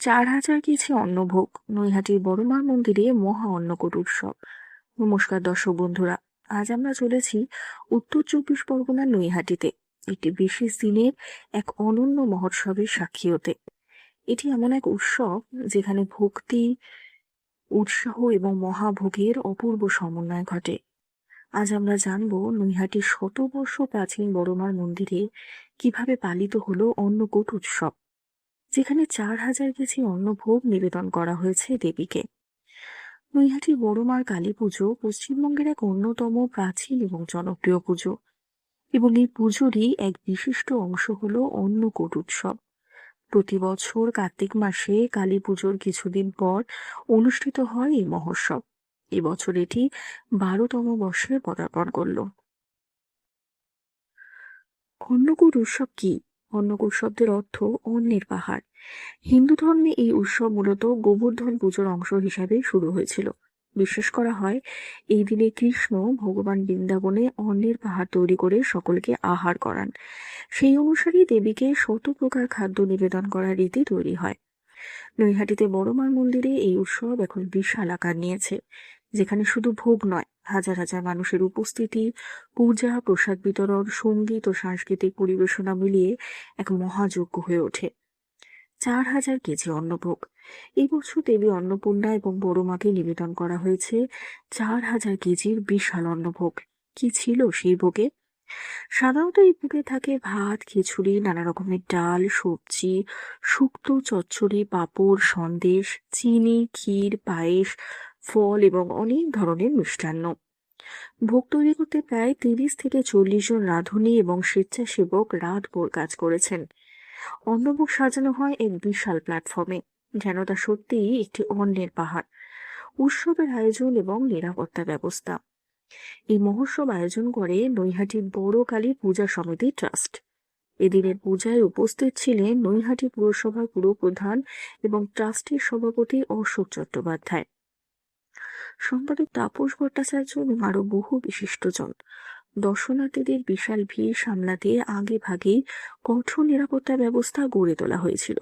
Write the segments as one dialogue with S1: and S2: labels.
S1: চার হাজার কেজি অন্নভোগ, নৈহাটির বড়মার মন্দিরে মহা অন্নকূট উৎসব। নমস্কার দর্শক বন্ধুরা, আজ আমরা চলেছি উত্তর চব্বিশ পরগনার নৈহাটিতে, একটি বিশেষ দিনের এক অনন্য মহোৎসবের সাক্ষী হতে এটি এমন এক উৎসব যেখানে ভক্তি, উৎসাহ এবং মহাভোগের অপূর্ব সমন্বয় ঘটে। আজ আমরা জানব নৈহাটির শতবর্ষ প্রাচীন বড়মার মন্দিরে কীভাবে পালিত হলো অন্নকূট উৎসব। যেখানে চার হাজার কেজি অন্নভোগ নিবেদন করা হয়েছে দেবীকে। নৈহাটি বড়মার কালী পুজো পশ্চিমবঙ্গের এক অন্যতম প্রাচীন এবং জনপ্রিয় পুজো। এবং এই পুজোরই এক বিশিষ্ট অংশ হলো অন্নকূট উৎসব। প্রতি বছর কার্তিক মাসে কালী পুজোর কিছুদিন পর অনুষ্ঠিত হয় এই মহোৎসব। এবছর এটি বারোতম বর্ষে পদার্পণ করল। অন্নকূট উৎসব কি? অন্নকূট শব্দের অর্থ অন্যের পাহাড় হিন্দু ধর্মে এই উৎসব মূলত গোবর্ধন পুজোর অংশ হিসাবে শুরু হয়েছিল। বিশ্বাস করা হয়, এই দিনে কৃষ্ণ ভগবান বৃন্দাবনে অন্নের পাহাড় তৈরি করে সকলকে আহার করান। সেই অনুসারে দেবীকে শত প্রকার খাদ্য নিবেদন করার রীতি তৈরি হয়। নৈহাটিতে বড়মার মন্দিরে এই উৎসব এখন বিশাল আকার নিয়েছে। যেখানে শুধু ভোগ নয়, হাজার হাজার মানুষের উপস্থিতি, পূজা, প্রসাদ বিতরণ, সংগীত ও সাংস্কৃতিক পরিবেশনা মিলিয়ে এক মহাযজ্ঞ হয়ে ওঠে। চার হাজার কেজি অন্নভোগ। এই বছর দেবী অন্নপূর্ণা এবং বড় মাকে নিবেদন করা হয়েছে চার হাজার কেজির বিশাল অন্নভোগ। কি ছিল সেই ভোগে? সাধারণত এই ভোগে থাকে ভাত, খিচুড়ি, নানা রকমের ডাল, সবজি, শুক্তো, চচ্চড়ি, পাঁপড়, সন্দেশ, চিনি, ক্ষীর, পায়েস ফল এবং অনেক ধরনের মিষ্টান্ন। ভোগ তৈরি করতে প্রায় তিরিশ থেকে চল্লিশ জন রাঁধুনি এবং স্বেচ্ছাসেবক রাত ভোর কাজ করেছেন। অন্নভোগ সাজানো হয় এক বিশাল প্ল্যাটফর্মে যেন তা সত্যিই একটি অন্নের পাহাড়। উৎসবের আয়োজন এবং নিরাপত্তা ব্যবস্থা। এই মহোৎসব আয়োজন করে নৈহাটির বড় কালী পূজা সমিতি ট্রাস্ট। এদিনের পূজায় উপস্থিত ছিলেন নৈহাটি পুরসভার পুরপ্রধান এবং ট্রাস্টের সভাপতি অশোক চট্টোপাধ্যায়। সম্পাদক তাপস ভট্টাচার্য এবং আরও বহু বিশিষ্টজন। দর্শনার্থীদের বিশাল ভিড় সামলাতে আগে ভাগেই কঠোর নিরাপত্তা ব্যবস্থা গড়ে তোলা হয়েছিল।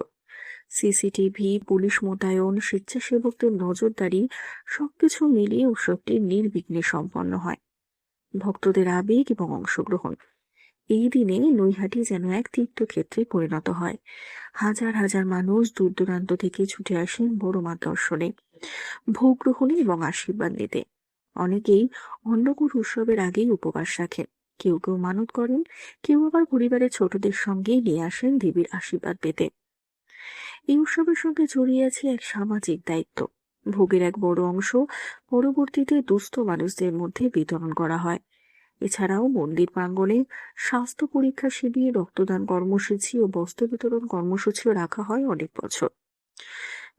S1: সিসিটিভি, পুলিশ মোতায়েন, স্বেচ্ছাসেবকদের নজরদারি সবকিছু মিলিয়ে উৎসবটি নির্বিঘ্নে সম্পন্ন হয়। ভক্তদের আবেগ এবং অংশগ্রহণ। এই দিনে নৈহাটি যেন এক তীর্থক্ষেত্রে পরিণত হয়। হাজার হাজার মানুষ দূর দূরান্ত থেকে ছুটে আসেন বড় মা দর্শনে। ভোগ গ্রহণে এবং আশীর্বাদ নিতে। অনেকেই অন্নকূট উৎসবের আগেই উপবাস রাখেন কেউ কেউ মানত করেন, কেউ আবার পরিবারের ছোটদের সঙ্গে নিয়ে আসেন দেবীর আশীর্বাদ পেতে। এই উৎসবের সঙ্গে জড়িয়ে আছে এক সামাজিক দায়িত্ব। ভোগের এক বড় অংশ পরবর্তীতে দুস্থ মানুষদের মধ্যে বিতরণ করা হয়। এছাড়াও মন্দির প্রাঙ্গণে স্বাস্থ্য পরীক্ষা শিবির রক্তদান কর্মসূচি ও বস্ত্র বিতরণ কর্মসূচিও রাখা হয় অনেক বছর।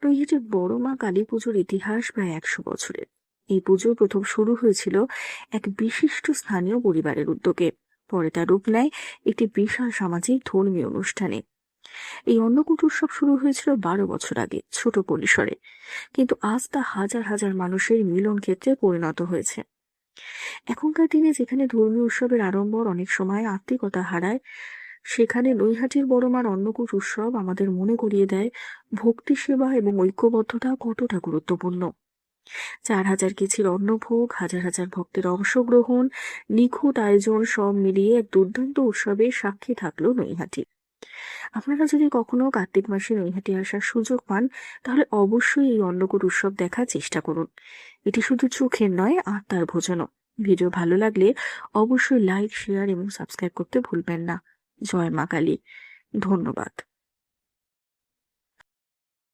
S1: নৈহাটির বড় মা কালী পুজোর ইতিহাস প্রায় একশো বছরের। এই পুজো প্রথম শুরু হয়েছিল এক বিশিষ্ট স্থানীয় পরিবারের উদ্যোগে। পরে তা রূপ নেয় একটি বিশাল সামাজিক ধর্মীয় অনুষ্ঠানে। এই অন্নকূট উৎসব শুরু হয়েছিল বারো বছর আগে, ছোট পরিসরে। কিন্তু আজ তা হাজার হাজার মানুষের মিলন ক্ষেত্রে পরিণত হয়েছে। এখনকার দিনে যেখানে ধর্মীয় উৎসবের আড়ম্বর অনেক সময় আত্মিকতা হারায় সেখানে নৈহাটির বড়মার অন্নকূট উৎসব আমাদের মনে করিয়ে দেয় ভক্তি সেবা এবং ঐক্যবদ্ধতা কতটা গুরুত্বপূর্ণ। চার হাজার কেজির অন্নভোগ, হাজার হাজার ভক্তের অংশগ্রহণ, নিখুঁত আয়োজন সব মিলিয়ে এক দুর্দান্ত উৎসবের সাক্ষী থাকল নৈহাটি। আপনারা যদি কখনো কার্তিক মাসে নৈহাটি আসার সুযোগ পান, তাহলে অবশ্যই এই অন্নকূট উৎসব দেখার চেষ্টা করুন। এটি শুধু চোখের নয়, আত্মার ভোজনও। ভিডিও ভালো লাগলে অবশ্যই লাইক, শেয়ার এবং সাবস্ক্রাইব করতে ভুলবেন না। জয় মা কালী। ধন্যবাদ।